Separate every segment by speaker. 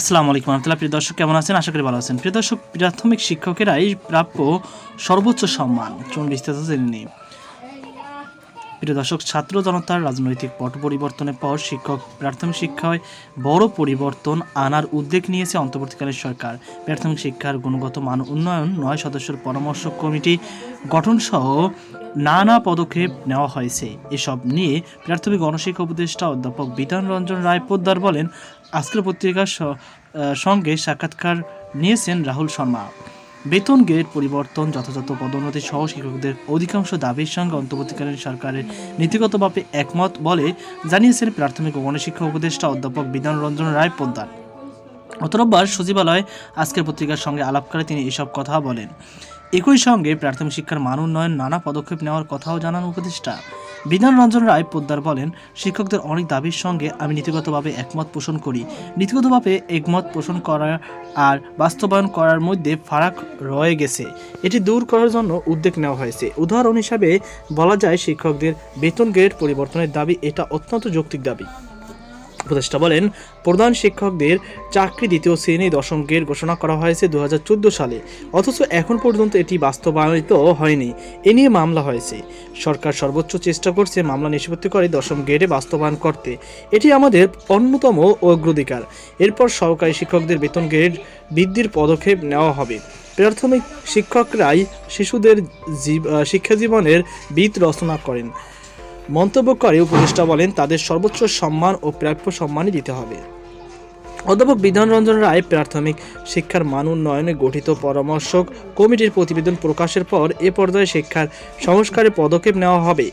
Speaker 1: আসসালামু আলাইকুম রহমতুল্লাহ। প্রিয় দর্শক, কেমন আছেন? আশা করি ভালো আছেন। প্রিয় দর্শক, প্রাথমিক শিক্ষকেরাই প্রাপ্য সর্বোচ্চ সম্মান। চলুন বিস্তারিত জেনে নিই। প্রিয় দর্শক, ছাত্র জনতার রাজনৈতিক পট পরিবর্তনের পর শিক্ষক প্রাথমিক শিক্ষায় বড় পরিবর্তন আনার উদ্যোগ নিয়েছে অন্তর্বর্তীকালীন সরকার। প্রাথমিক শিক্ষার গুণগত মান উন্নয়ন নয় সদস্যের পরামর্শ কমিটি গঠনসহ নানা পদক্ষেপ নেওয়া হয়েছে। এসব নিয়ে প্রাথমিক গণশিক্ষা উপদেষ্টা অধ্যাপক বিধান রঞ্জন রায় পোদ্দার বলেন আজকের পত্রিকার সঙ্গে সাক্ষাৎকার নিয়েছেন রাহুল শর্মা। বেতন গ্রেড পরিবর্তন যথাযথ পদোন্নতি সহ শিক্ষকদের অধিকাংশ দাবির সঙ্গে অন্তর্বর্তীকালীন সরকারের নীতিগতভাবে একমত বলে জানিয়েছেন প্রাথমিক ও গণশিক্ষা উপদেষ্টা অধ্যাপক বিধান রঞ্জন রায় পোদ্দার। গত রোববার সচিবালয়ে আজকের পত্রিকার সঙ্গে আলাপ করে তিনি এসব কথা বলেন। একই সঙ্গে প্রাথমিক শিক্ষার মান উন্নয়ন, নানা পদক্ষেপ নেওয়ার কথাও জানান উপদেষ্টা। বিধান রঞ্জন রায় পোদ্দার বলেন, শিক্ষকদের অনেক দাবির সঙ্গে আমি নীতিগতভাবে একমত পোষণ করি। নীতিগতভাবে একমত পোষণ করার আর বাস্তবায়ন করার মধ্যে ফারাক রয়ে গেছে। এটি দূর করার জন্য উদ্যোগ নেওয়া হয়েছে। উদাহরণ হিসাবে বলা যায়, শিক্ষকদের বেতন গ্রেড পরিবর্তনের দাবি, এটা অত্যন্ত যৌক্তিক দাবি। উপদেষ্টা বলেন প্রধান শিক্ষকদের চাকরি দ্বিতীয় শ্রেণি দশম ঘোষণা করা হয়েছে দু সালে। অথচ এখন পর্যন্ত এটি বাস্তবায়িত হয়নি। এ নিয়ে মামলা হয়েছে। সরকার সর্বোচ্চ চেষ্টা করছে মামলা নিষ্পত্তি করে দশম গ্রেডে বাস্তবায়ন করতে। এটি আমাদের অন্যতম অগ্রাধিকার। এরপর সহকারী শিক্ষকদের বেতন গ্রেড বৃদ্ধির পদক্ষেপ নেওয়া হবে। প্রাথমিক শিক্ষকরাই শিশুদের জীব- আহ, শিক্ষা জীবনের বিদ রচনা করেন। মন্তব্য করে উপদেষ্টা বলেন তাদের সর্বোচ্চ সম্মান ও প্রাপ্য সম্মানই দিতে হবে। অধ্যাপক বিধান রঞ্জন রায় প্রাথমিক শিক্ষার মান উন্নয়নে গঠিত পরামর্শক কমিটির প্রতিবেদন প্রকাশের পর এ পর্যায়ে শিক্ষার সংস্কারে পদক্ষেপ নেওয়া হবে।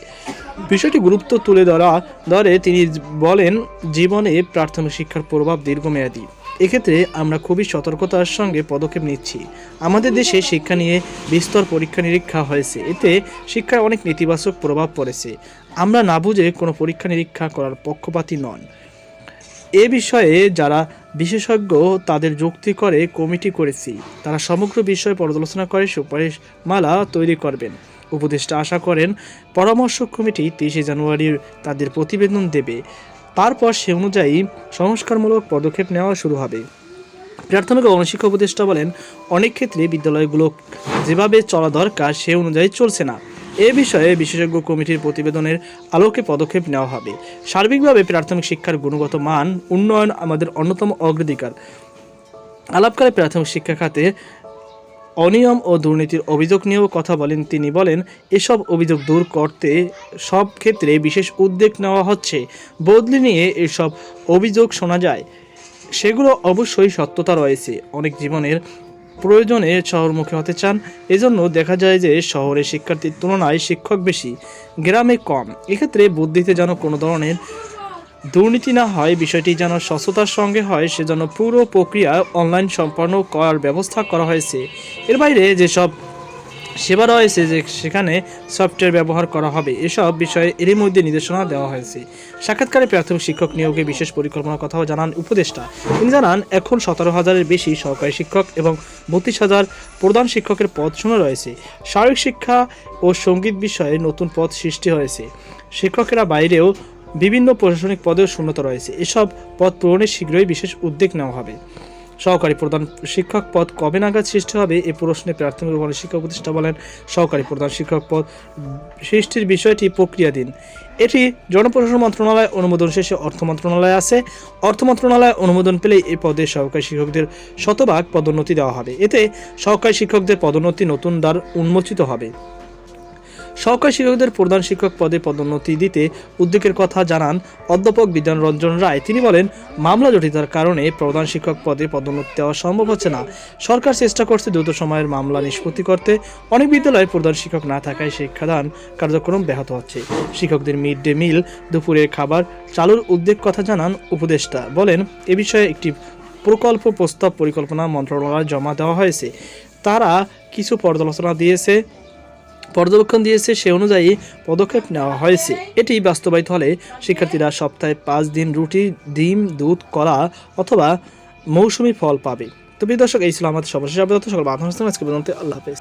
Speaker 1: বিষয়টি গুরুত্ব তুলে ধরা, ধরে তিনি বলেন, জীবনে প্রাথমিক শিক্ষার প্রভাব দীর্ঘমেয়াদী। এক্ষেত্রে আমরা খুবই সতর্কতার সঙ্গে পদক্ষেপ নিচ্ছি। আমাদের দেশে শিক্ষা নিয়ে বিস্তর পরীক্ষা নিরীক্ষা হয়েছে। এতে শিক্ষার অনেক নেতিবাচক প্রভাব পড়েছে। আমরা না বুঝে কোনো পরীক্ষা নিরীক্ষা করার পক্ষপাতী নন। এ বিষয়ে যারা বিশেষজ্ঞ তাদের যুক্তি করে কমিটি করেছি। তারা সমগ্র বিষয়ে পর্যালোচনা করে সুপারিশ মালা তৈরি করবেন। উপদেষ্টা আশা করেন, পরামর্শ কমিটি তেইশে জানুয়ারির তাদের প্রতিবেদন দেবে। তারপর সে অনুযায়ী সংস্কারমূলক পদক্ষেপ নেওয়া শুরু হবে। প্রাথমিক গণশিক্ষা উপদেষ্টা বলেন, অনেক ক্ষেত্রে বিদ্যালয়গুলো যেভাবে চলা দরকার সে অনুযায়ী চলছে না। এ বিষয়ে বিশেষজ্ঞ কমিটির প্রতিবেদনের আলোকে পদক্ষেপ নেওয়া হবে। সার্বিকভাবে প্রাথমিক শিক্ষার গুণগত মান, উন্নয়ন আমাদের অন্যতম অগ্রাধিকার। আলাপকালে প্রাথমিক শিক্ষা খাতে অনিয়ম ও দুর্নীতির অভিযোগ নিয়েও কথা বলেন তিনি বলেন, এসব অভিযোগ দূর করতে সব ক্ষেত্রে বিশেষ উদ্যোগ নেওয়া হচ্ছে। বদলি নিয়ে এসব অভিযোগ শোনা যায়, সেগুলো অবশ্যই সত্যতা রয়েছে। অনেক জীবনের প্রয়োজনে শহরমুখী হতে চান, এজন্য দেখা যায় যে শহরে শিক্ষার্থীর তুলনায় শিক্ষক বেশি, গ্রামে কম। এক্ষেত্রে বুদ্ধিতে যেন কোনো ধরনের দুর্নীতি না হয়, বিষয়টি যেন স্বচ্ছতার সঙ্গে হয়, সেজন্য পুরো প্রক্রিয়া অনলাইন সম্পন্ন করার ব্যবস্থা করা হয়েছে। এর বাইরে যেসব সেবা রয়েছে যে সেখানে সফটওয়্যার ব্যবহার করা হবে। এসব বিষয়ে এরই মধ্যে নির্দেশনা দেওয়া হয়েছে। সাক্ষাৎকারে প্রাথমিক শিক্ষক নিয়োগে বিশেষ পরিকল্পনার কথাও জানান উপদেষ্টা। তিনি জানান, এখন সতেরো হাজারের বেশি সহকারী শিক্ষক এবং বত্রিশ হাজার প্রধান শিক্ষকের পদ শূন্য রয়েছে। শারীরিক শিক্ষা ও সংগীত বিষয়ে নতুন পদ সৃষ্টি হয়েছে। শিক্ষকেরা বাইরেও বিভিন্ন প্রশাসনিক পদেও শূন্যতা রয়েছে। এসব পদ পূরণে শীঘ্রই বিশেষ উদ্যোগ নেওয়া হবে। সহকারী প্রধান শিক্ষক পদ কবে নাগাদ সৃষ্টি হবে এ প্রশ্নে প্রাথমিক ও গণশিক্ষা উপদেষ্টা বলেন, সহকারী প্রধান শিক্ষক পদ সৃষ্টির বিষয়টি প্রক্রিয়াধীন। এটি জনপ্রশাসন মন্ত্রণালয় অনুমোদন শেষে অর্থ মন্ত্রণালয় আছে। অর্থ মন্ত্রণালয় অনুমোদন পেলেই এই পদে সহকারী শিক্ষকদের শতভাগ পদোন্নতি দেওয়া হবে। এতে সহকারী শিক্ষকদের পদোন্নতি নতুন দ্বার উন্মোচিত হবে। সহকারী শিক্ষকদের প্রধান শিক্ষক পদে পদোন্নতি দিতে উদ্যোগের কথা জানান অধ্যাপক বিধান রঞ্জন রায়। তিনি বলেন, মামলা জটিলতার কারণে প্রধান শিক্ষক পদে পদোন্নতি দেওয়া সম্ভব হচ্ছে না। সরকার চেষ্টা করছে দ্রুত সময়ের মামলা নিষ্পত্তি করতে। অনেক বিদ্যালয়ে প্রধান শিক্ষক না থাকায় শিক্ষাদান কার্যক্রম ব্যাহত হচ্ছে। শিক্ষকদের মিড ডে মিল দুপুরের খাবার চালুর উদ্যোগ কথা জানান উপদেষ্টা। বলেন, এ বিষয়ে একটি প্রকল্প প্রস্তাব পরিকল্পনা মন্ত্রণালয়ে জমা দেওয়া হয়েছে। তারা কিছু পর্যালোচনা দিয়েছে। পর্যবেক্ষণ দিয়েছে সে অনুযায়ী পদক্ষেপ নেওয়া হয়েছে। এটি বাস্তবায়িত হলে শিক্ষার্থীরা সপ্তাহে পাঁচ দিন রুটি, ডিম, দুধ, কলা অথবা মৌসুমি ফল পাবে। তো প্রিয় দর্শক, এই ছিল আমাদের সর্বশেষ সকল বাধা আজকে পর্যন্ত আল্লাহ হাফেজ।